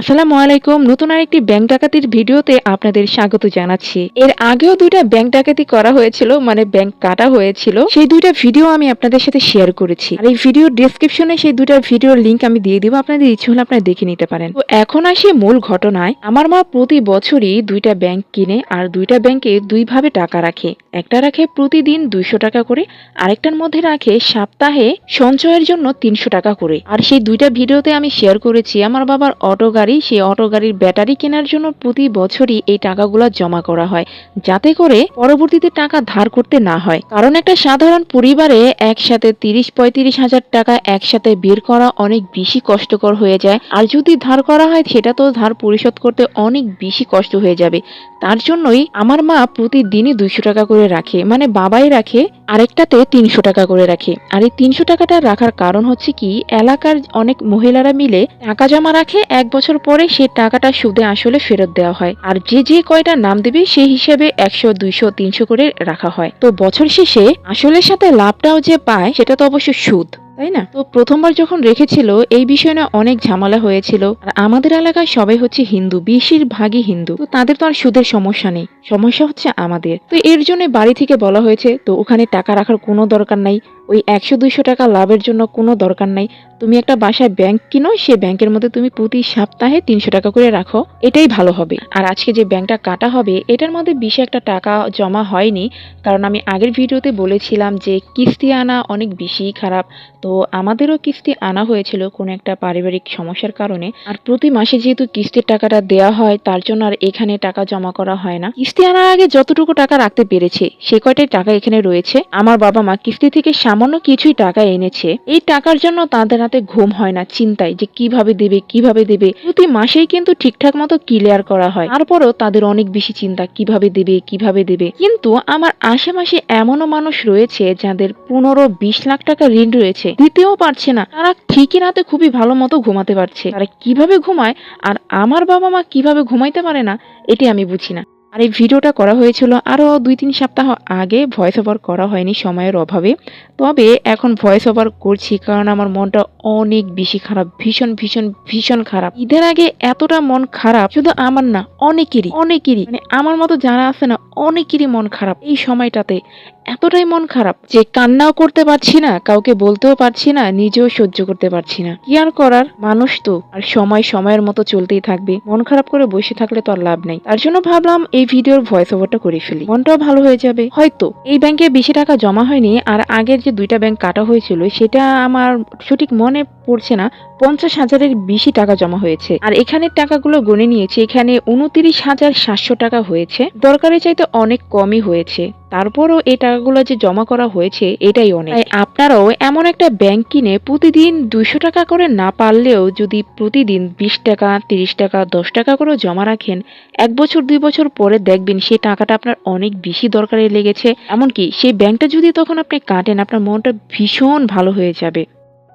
আসসালামু আলাইকুম। নতুন আরেকটি ব্যাংক ডাকাতির ভিডিওতে আপনাদের স্বাগত জানাচ্ছি। এর আগেও দুইটা ব্যাংক ডাকাতি করা হয়েছিল মানে ব্যাংক কাটা হয়েছিল। সেই দুইটা ভিডিও আমি আপনাদের সাথে শেয়ার করেছি। আর এই ভিডিও ডেসক্রিপশনে সেই দুইটা ভিডিওর লিংক আমি দিয়ে দিব। আপনাদের ইচ্ছে হলে আপনারা দেখে নিতে পারেন। তো এখন আসি মূল ঘটনায়। আমার মা প্রতি বছরই দুইটা ব্যাংক কিনে আর দুইটা ব্যাংকে দুইভাবে টাকা রাখে। একটা রাখে প্রতিদিন দুইশো টাকা করে, আরেকটার মধ্যে রাখে সপ্তাহে সঞ্চয়ের জন্য তিনশো টাকা করে। আর সেই দুইটা ভিডিওতে আমি শেয়ার করেছি, আমার বাবার অটো গাড়ি, সেই অটো গাড়ির ব্যাটারি কেনার জন্য প্রতি বছরই এই টাকাগুলো জমা করা হয়। যাতে করে পরবর্তীতে টাকা ধার করতে না হয়। কারণ একটা সাধারণ পরিবারে একসাথে তিরিশ পঁয়ত্রিশ হাজার টাকা একসাথে বের করা অনেক বেশি কষ্টকর হয়ে যায়। আর যদি ধার করা হয়, সেটা তো ধার পরিশোধ করতে অনেক বেশি কষ্ট হয়ে যাবে। তার জন্যই আমার মা প্রতিদিনই দুইশো টাকা করে রাখে। মানে বাবাই রাখে, আরেকটাতে তিনশো টাকা করে রাখে। আর এই তিনশো টাকাটা রাখার কারণ হচ্ছে কি, এলাকার অনেক মহিলারা মিলে টাকা জমা রাখে, এক বছর পরে সেই টাকাটা সুদে আসলে ফেরত দেওয়া হয়। আর যে যে কয়টা নাম দেবে সেই হিসেবে একশো, দুইশো, তিনশো করে রাখা হয়। তো বছর শেষে আসলের সাথে লাভটাও যে পায়, সেটা তো অবশ্য সুদ, তাই না? তো প্রথমবার যখন রেখেছিল, এই বিষয়ে না অনেক ঝামেলা হয়েছিল। আর আমাদের এলাকায় সবাই হচ্ছে হিন্দু, বেশিরভাগই হিন্দু। তো তাদের তো আর সুদের সমস্যা নেই। সমস্যা হচ্ছে আমাদের। তো এর জন্য বাড়ি থেকে বলা হয়েছে, তো ওখানে টাকা রাখার কোনো দরকার নাই। ওই একশো দুইশো টাকা লাভের জন্য কোনো দরকার নাই। তুমি একটা বাসায় ব্যাংক কিনো সে ব্যাংকের মধ্যে তুমি প্রতি সপ্তাহে তিনশো টাকা করে রাখো, এটাই ভালো হবে। আর আজকে যে ব্যাংকটা কাটা হবে, এটার মধ্যে বেশি একটা টাকা জমা হয়নি, কারণ আমি আগের ভিডিওতে বলেছিলাম যে কিস্তি আনা অনেক বেশি খারাপ। তো আমাদেরও কিস্তি আনা হয়েছিল কোনো একটা পারিবারিক সমস্যার কারণে। আর প্রতি মাসে যেহেতু কিস্তির টাকাটা দেওয়া হয়, তার জন্য আর এখানে টাকা জমা করা হয় না। কিস্তি আনার আগে যতটুকু টাকা রাখতে পেরেছে, সে কয়টাই টাকা এখানে রয়েছে? আমার বাবা মা কিস্তি থেকে সামান্য কিছুই টাকা এনেছে, এই টাকার জন্য তাদের হাতে ঘুম হয় না চিন্তায় যে কীভাবে দেবে কীভাবে দেবে। প্রতি মাসেই কিন্তু ঠিকঠাক মতো ক্লিয়ার করা হয়। তারপরও তাদের অনেক বেশি চিন্তা, কীভাবে দেবে কীভাবে দেবে। কিন্তু আমার আশেপাশে এমনও মানুষ রয়েছে যাদের পনেরো বিশ লাখ টাকা ঋণ রয়েছে। দিতেও পারছে না। তারা ঠিকই রাতে খুবই ভালো মতো ঘুমাতে পারছে। তারা কীভাবে ঘুমায় আর আমার বাবা মা কীভাবে ঘুমাইতে পারে না, এটি আমি বুঝি না। আর এই ভিডিওটা করা হয়েছিল আরও দুই তিন সপ্তাহ আগে ভয়েস ওভার করা হয়নি সময়ের অভাবে। তবে এখন ভয়েস ওভার করছি কারণ আমার মনটা অনেক বেশি খারাপ, ভীষণ ভীষণ ভীষণ খারাপ। ঈদের আগে এতটা মন খারাপ, শুধু আমার না, অনেকেরই অনেকেরই। মানে আমার মতো যারা আছে না অনেকেরই মন খারাপ। এই সময়টাতে এতটাই মন খারাপ যে কান্নাও করতে পারছি না, কাউকে বলতেও পারছি না, নিজেও সহ্য করতে পারছি না। কি আর করার? মানুষ তো, আর সময় সময়ের মতো চলতেই থাকবে। মন খারাপ করে বসে থাকলে তো আর লাভ নাই। তার জন্য ভাবলাম এই ভিডিওর ভয়েস ওভারটা করে ফেলি। মনটাও ভালো হয়ে যাবে। হয়তো এই ব্যাংকে বেশি টাকা জমা হয়নি, আর আগের যে দুইটা ব্যাংক কাটা হয়েছিল, সেটা আমার সঠিক মনে পড়ছে না। পঞ্চাশ হাজারের বেশি টাকা জমা হয়েছে। আর এখানে টাকাগুলো গণে নিয়েছি। এখানে উনত্রিশ হাজার সাতশো টাকা হয়েছে। দরকারের চাইতে অনেক কমই হয়েছে। তারপরও এই টাকাগুলো যে জমা করা হয়েছে, এটাই অনেক। তাই আপনারাও এমন একটা ব্যাংক কিনে প্রতিদিন দুইশো টাকা করে না পারলেও যদি প্রতিদিন বিশ টাকা, তিরিশ টাকা, দশ টাকা করে জমা রাখেন, এক বছর, দুই বছর পরে দেখবেন সেই টাকাটা আপনার অনেক বেশি দরকারে লেগেছে। এমনকি সেই ব্যাংকটা যদি তখন আপনি কাটেন, আপনার মনটা ভীষণ ভালো হয়ে যাবে।